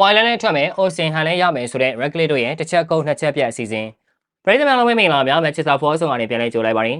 ဝိုင်လန်နဲ့ထွက်မယ်အိုစင်ဟန်လည်းရမယ်ဆိုတဲ့ Regulate တို့ရဲ့တစ်ချက်ကုန်းနှစ်ချက်ပြတ်အစီအစဉ်ပရိသတ်များလုံးဝမင်္ဂလာများ Manchester Force ဆောင်ကနေပြန်လဲကြိုလိုက်ပါရင်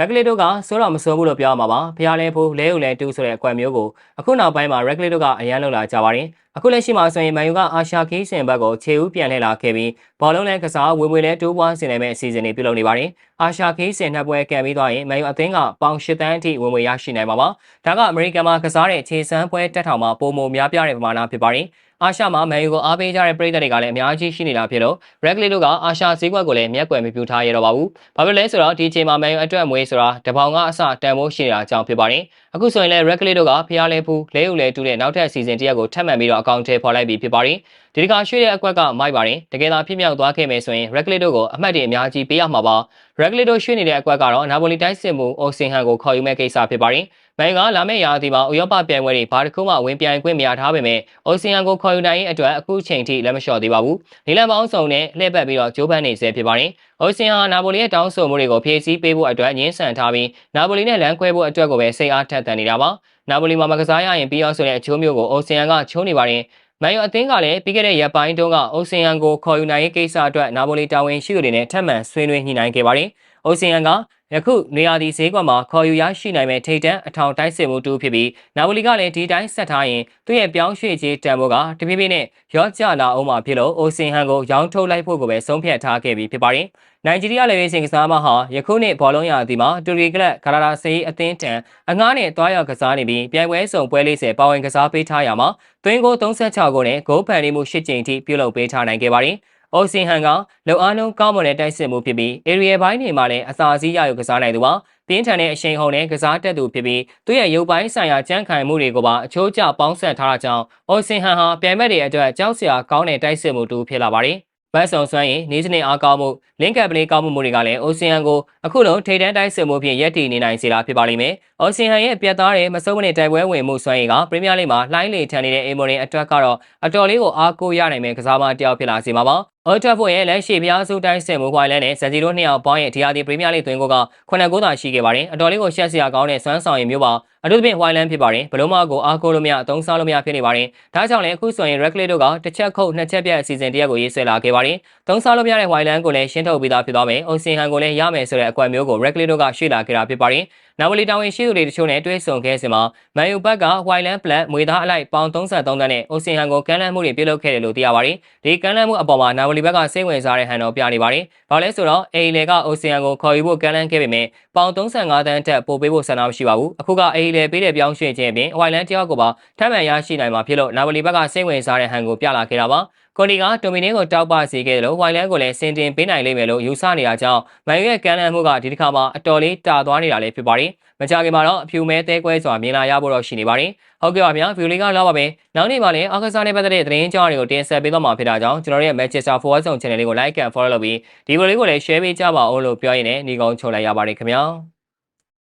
Regulate တို့ကစိုးတော့မစိုးဘူးလို့ပြောရမှာပါဖျားလဲဖို့လဲဦးလဲတူးဆိုတဲ့အကွက်မျိုးကိုအခုနောက်ပိုင်းမှာ Regulate တို့ကအရန်လောက်လာကြပါတယ်အခုလက်ရှိမှာဆိုရင်မန်ယူကအာရှခီးစင်ဘက်ကိုခြေဦးပြန်လှည့်လာခဲ့ပြီးဘောလုံးလဲကစားဝေဝေလဲတိုးပွားဆင်နေမဲ့အစီအစဉ်တွေပြုလုပ်နေပါတယ်အာရှခီးစင်နှစ်ပွဲကံပြီးသွားရင်မန်ယူအသင်းကပေါင်၈တန်းအထိဝင်ဝေရရှိနိုင်မှာပါဒါကအမေရိကန်မှာကစားတဲ့ခြေစမ်းပွဲတက်ထောင်မှာပုံမများပြားတဲ့ပမာဏဖြစ်ပါတယ်အာရှမှာမန်ယူကိုအားပေးကြတဲ့ပရိသတ်တွေကလည်းအများကြီးရှိနေတာဖြစ်လို့ Regulate တို့ကအာရှဈေးကွက်ကိုလည်းမျက်ကွယ်မပြူထားရတော့ပါဘူး။ဘာဖြစ်လဲဆိုတော့ဒီအချိန်မှာမန်ယူအတွက်အမွေဆိုတာတပေါင်ကအစတန်ဖိုးရှိနေတာအကြောင်းဖြစ်ပါတယ်။အခုဆိုရင်လည်း Regulate တို့ကဖျားလဲဖူးလဲဦးလဲတူးတဲ့နောက်ထပ်အစီအစဉ်တစ်ရပ်ကိုထပ်မံပြီးတော့အကောင့်ထဲပေါ်လိုက်ပြီးဖြစ်ပါတယ်။ဒီတစ်ခါရွှေ့တဲ့အကွက်ကမိုက်ပါတယ်။တကယ်သာဖြစ်မြောက်သွားခဲ့မယ်ဆိုရင် Regulate တို့ကိုအမှတ်တွေအများကြီးပေးရမှာပါ။ Regulate တို့ရွှေ့နေတဲ့အကွက်ကတော့နာပိုလီတိုင်းစစ်မှုအိုစင်ဟန်ကိုခေါ်ယူမဲ့ကိစ္စဖြစ်ပါတယ်။။ နိုင်ငံလာမယ့်ရာသီမှာဥရောပပြိုင်ပွဲတွေဘာတစ်ခုမှဝင်ပြိုင်ခွင့်မရထားပေမဲ့အိုဆီယန်ကိုခေါ်ယူနိုင်ရေးအတွက်အခုချိန်ထိလက်မလျှော့သေးပါဘူး။နီလန်ပေါင်းစုံနဲ့လှည့်ပတ်ပြီးတော့ဂျိုးပန်းနေဆဲဖြစ်ပါတယ်။အိုဆီယန်ဟာနာပိုလီရဲ့တောင်းဆိုမှုတွေကိုဖြည့်ဆည်းပေးဖို့အတွက်ညှင်းဆန်ထားပြီးနာပိုလီနဲ့လမ်းခွဲဖို့အတွက်ကိုပဲစိတ်အားထက်သန်နေတာပါ။နာပိုလီမှာမကစားရရင်ပြီးအောင်ဆိုတဲ့အချိုးမျိုးကိုအိုဆီယန်ကချိုးနေပါတယ်။မန်ယူအသင်းကလည်းပြီးခဲ့တဲ့ရက်ပိုင်းတုန်းကအိုဆီယန်ကိုခေါ်ယူနိုင်ရေးကိစ္စအတွက်နာပိုလီတာဝန်ရှိသူတွေနဲ့ထပ်မံဆွေးနွေးညှိနှိုင်းခဲ့ပါတယ်။အိုဆီယန်က ယခုနေရာဒီဈေးကွက်မှာခေါ်ယူရရှိနိုင်မဲ့ထိတ်တန့်အထောင်တိုက်စစ်မှုတူဖြစ်ပြီးနာပိုလီကလည်းဒီတိုင်းဆက်ထားရင်သူ့ရဲ့ပြောင်းရွှေ့ခြင်းတန်ဖိုးကတဖြည်းဖြည်းနဲ့ရော့ကျလာအောင်မှာဖြစ်လို့အိုစင်ဟန်ကိုရောင်းထုတ်လိုက်ဖို့ကိုပဲဆုံးဖြတ်ထားခဲ့ပြီးဖြစ်ပါတယ်။နိုင်ဂျီးရီးယားလေဝေးစင်ကစားမဟာယခုနှစ်ဘောလုံးရာသီမှာတူရီကလပ်ဂလာရာဆေးအသင်းတန်အငားနဲ့တွားရောက်ကစားနေပြီးပြိုင်ပွဲဆောင်ပွဲလေးဆယ်ပါဝင်ကစားပေးထားရမှာသွင်းကို36ကိုနဲ့ဂိုးဖန်နေမှု၈ကြိမ်ထိပြုလုပ်ပေးထားနိုင်ခဲ့ပါတယ်။။ အိုစင်ဟန်ကလုံအားလုံးကောင်းမွန်တဲ့တိုက်စစ်မှုဖြစ်ပြီး area ဘိုင်းတွေမှာလည်းအစာစီးရယူကစားနိုင်သူပါ။ပြင်းထန်တဲ့အရှိန်ဟုန်နဲ့ကစားတတ်သူဖြစ်ပြီးသူ့ရဲ့ရုပ်ပိုင်းဆိုင်ရာကြမ်းခိုင်မှုတွေကိုပါအချိုးကျပေါင်းဆက်ထားတာကြောင့်အိုစင်ဟန်ဟာပြိုင်ဘက်တွေအတွက်ကြောက်စရာကောင်းတဲ့တိုက်စစ်မှုတူဖြစ်လာပါတယ်။ဘတ်ဆောင်စွမ်းရင်နေစနစ်အားကောင်းမှုလင်းကပ်ပလေးကောင်းမှုတွေကလည်းအိုဆီယန်ကိုအခုလုံးထိတ်တန်းတိုက်စစ်မှုဖြင့်ရက်တည်နေနိုင်စေတာဖြစ်ပါလိမ့်မယ်။အိုဆီယန်ရဲ့ပြတ်သားတဲ့မစိုးမနစ်တိုက်ပွဲဝင်မှုစွမ်းရည်ကပရီးမီးယားလိဂ်မှာလှိုင်းလေထန်နေတဲ့အေမိုရင်အတွက်ကတော့အတော်လေးကိုအားကိုးရနိုင်မယ့်ကစားမတစ်ယောက်ဖြစ်လာစေမှာပါ။ အော်တက်ဖို့ရဲ့လက်ရှိပြားစုတိုင်းစစ်မှုခွိုင်လန်နဲ့ဇန်စီတို့နှစ်ယောက်ပေါင်းရဲ့ဒီယာဒီပရီးမီးယားလိဂ်သွင်းကိုက9ဂိုးသာရှိခဲ့ပါတယ်။အတော်လေးကိုရှက်စရာကောင်းတဲ့စွမ်းဆောင်ရည်မျိုးပါအထူးသဖြင့်ဝိုင်လန်ဖြစ်ပါတယ်ဘလုံးမကိုအားကိုးလို့မရအသုံးစားလို့မရဖြစ်နေပါတယ်ဒါကြောင့်လည်းအခုဆိုရင် Reckless တို့ကတစ်ချက်ခုတ်နှစ်ချက်ပြတ်အစီအစဉ်တရက်ကိုရေးဆွဲလာခဲ့ပါတယ်သုံးစားလို့မရတဲ့ဝိုင်လန်ကိုလည်းရှင်းထုတ်ပြီးသားဖြစ်သွားမယ်။အိုစင်ဟန်ကိုလည်းရမယ်ဆိုတဲ့အကွက်မျိုးကို Reckless တို့ကရွှေ့လာခဲ့တာဖြစ်ပါတယ်။ နာဝလီတာဝန်ရှိသူတွေတချို့နဲ့တွဲဆုံခဲ့စဉ်မှာမန်ယူဘက်ကဝိုင်လန်ပလတ်မွေသားအလိုက်ပေါင်33တန်းနဲ့အိုစင်ဟန်ကိုကမ်းလှမ်းမှုတွေပြုလုပ်ခဲ့တယ်လို့သိရပါတယ်။ဒီကမ်းလှမ်းမှုအပေါ်မှာနာဝလီဘက်ကစိတ်ဝင်စားတဲ့ဟန်တော်ပြနေပါတယ်။ဘာလဲဆိုတော့အေလေကအိုစင်ဟန်ကိုခေါ်ယူဖို့ကမ်းလှမ်းခဲ့ပေမဲ့ပေါင်35တန်းတက်ပို့ပေးဖို့ဆန္ဒမရှိပါဘူး။အခုကအေလေပေးတဲ့ပြောင်းရွှေ့ခြင်းအပြင်ဝိုင်လန်တယောက်ကိုပါထပ်မံရရှိနိုင်မှာဖြစ်လို့နာဝလီဘက်ကစိတ်ဝင်စားတဲ့ဟန်ကိုပြလာခဲ့တာပါ။ ကွန်ဒီကတိုမီနင်းကိုတောက်ပစေခဲ့တယ်လို့ဝိုင်လန်ကိုလည်းစင်တင်ပေးနိုင်လိမ့်မယ်လို့ယူဆနေတာကြောင့်မန်ယူရဲ့ကမ်းလှမ်းမှုကဒီတစ်ခါမှအတော်လေးတာသွားနေတာလည်းဖြစ်ပါတယ်။မကြခင်မှာတော့အဖြူမဲတဲကွဲစွာမြင်လာရဖို့တော့ရှိနေပါတယ်။ဟုတ်ကဲ့ပါဗျာဗီဒီယိုလေးကလောက်ပါပဲ။နောက်နေ့မှလည်းအာကစားနဲ့ပတ်သက်တဲ့သတင်းကြောင်းတွေကိုတင်ဆက်ပေးသွားမှာဖြစ်တာကြောင့်ကျွန်တော်တို့ရဲ့ Manchester Forward Zone Channel လေးကို Like and Follow လုပ်ပြီးဒီဗီဒီယိုလေးကိုလည်း Share ပေးကြပါဦးလို့ပြောရင်းနဲ့ညီကုန်းချုပ်လိုက်ရပါတယ်ခင်ဗျာ။